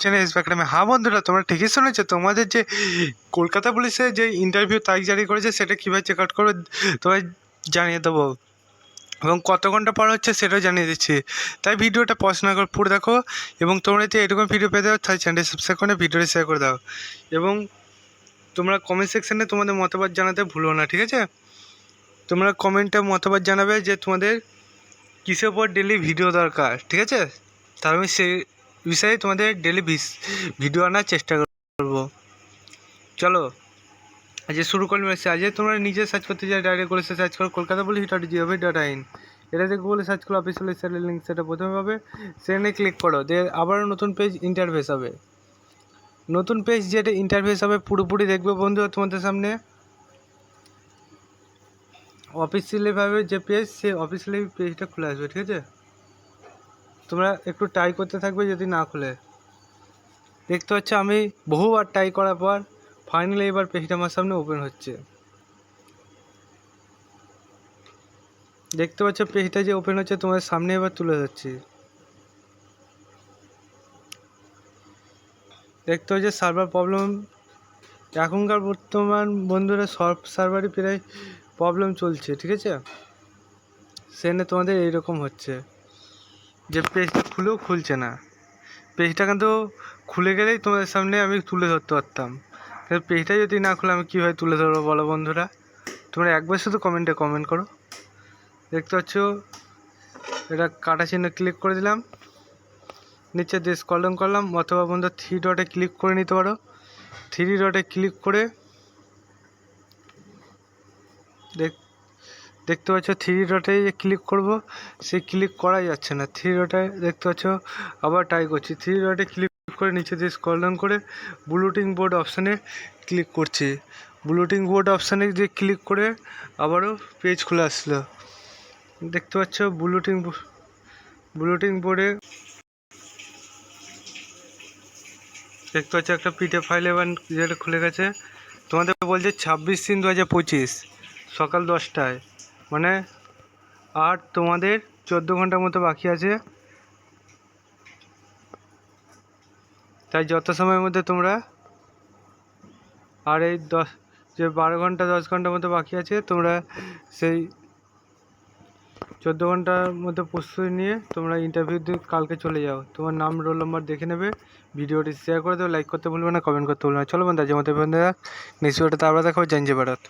Channel এসবে academy হ্যাঁ বন্ধুরা, তোমরা ঠিকই শুনেছো, তোমাদের যে কলকাতা পুলিশে যে ইন্টারভিউ তারিখ জারি করেছে, সেটা কীভাবে চেক আউট করবে তোমায় জানিয়ে দেবো। এবং কত ঘণ্টা পর হচ্ছে সেটাও জানিয়ে দিচ্ছি। তাই ভিডিওটা পড়াশোনা করে পুরো দেখো, এবং তোমরা যদি এরকম ভিডিও পেতে দাও তাই চ্যানেলটি সাবস্ক্রাইব করে ভিডিওটি শেয়ার করে দাও। এবং তোমরা কমেন্ট সেকশানে তোমাদের মতামত জানাতে ভুলো না, ঠিক আছে? তোমরা কমেন্টে মতামত জানাবে যে তোমাদের কিসের উপর ডেলি ভিডিও দরকার, ঠিক আছে? তাহলে আমি সেই বিষয়ে তোমাদের ডেলি ভিডিও আনার চেষ্টা করব। চলো আজকে শুরু করলাম এসে আজকে তোমরা নিজে সার্চ করতে চাই ডাইরেক্ট করে সার্চ করো, Kolkata police dot gov dot in এটা দেখে বলে সার্চ করো অফিসিয়াল ওয়েবসাইটের লিঙ্ক সেটা প্রথমে পাবে। সেখানে ক্লিক করো দিয়ে আবারও নতুন পেজ ইন্টারফেস হবে। নতুন পেজ যেটা ইন্টারফেস হবে, পুরোপুরি দেখবে বন্ধু তোমাদের সামনে। অফিসিয়ালিভাবে যে পেজ সেই অফিসিয়ালি পেজটা খুলে আসবে, ঠিক আছে? তোমরা একটু ট্রাই করতে থাকবে যদি না খুলে। দেখতে পাচ্ছ আমি বহুবার ট্রাই করার পর ফাইনালি এবার পেজটা আমার সামনে ওপেন হচ্ছে। দেখতে পাচ্ছ পেজটা যে ওপেন হচ্ছে, তোমাদের সামনে এবার তুলে ধরছি। দেখতে পাচ্ছ সার্ভার প্রবলেম এখনকার বর্তমান বন্ধুরা সব সার্ভারই প্রায় প্রবলেম চলছে, ঠিক আছে? সেখানে তোমাদের এইরকম হচ্ছে। যে পেজটা খুলেও খুলছে না। পেজটা কিন্তু খুলে গেলেই তোমাদের সামনে আমি তুলে ধরতে পারতাম। কিন্তু পেজটা যদি না খুলে, আমি কীভাবে তুলে ধরবো বলো বন্ধুরা? তোমরা একবার শুধু কমেন্টে কমেন্ট করো। দেখতে পাচ্ছ, এটা কাটা চিহ্ন ক্লিক করে দিলাম। নিচে দিয়ে স্কলন করলাম, অথবা বন্ধু থ্রি ডটে ক্লিক করে নিতে পারো। থ্রি ডটে ক্লিক করে দেখ দেখতে পাচ্ছ থ্রি ডটে যে ক্লিক করব, সে ক্লিক করা যাচ্ছে না। থ্রি ডটে দেখতে পাচ্ছ, আবার ট্রাই করছি। থ্রি ডটে ক্লিক করে নিচে দিয়ে স্ক্রল ডাউন করে ব্লুটিং বোর্ড অপশানে ক্লিক করছি। ব্লুটিং বোর্ড অপশানে দিয়ে ক্লিক করে আবারও পেজ খুলে আসলো। দেখতে পাচ্ছ ব্লুটিং ব্লুটিং বোর্ডে দেখতে পাচ্ছ একটা পিডিএফ ফাইল এবার যেটা খুলে গেছে। তোমাদের বলছে ছাব্বিশ তিন দু হাজার পঁচিশ, সকাল দশটায়। মানে আর তোমাদের চোদ্দ ঘণ্টার মতো বাকি আছে। তাই যত সময়ের মধ্যে তোমরা আর এই দশ, যে বারো ঘণ্টা, দশ ঘণ্টার মতো বাকি আছে, তোমরা সেই চোদ্দ ঘণ্টার মধ্যে প্রস্তুতি নিয়ে তোমরা ইন্টারভিউ দিয়ে কালকে চলে যাও। তোমার নাম রোল নম্বর দেখে নেবে, ভিডিওটি শেয়ার করে দেবে লাইক করতে ভুলবে না কমেন্ট করতে ভুলবে না। চলো বন্ধু আজকের মতো বন্ধুরা নেক্সট ভিডিওটা আবার দেখাবো জানজে ভারত।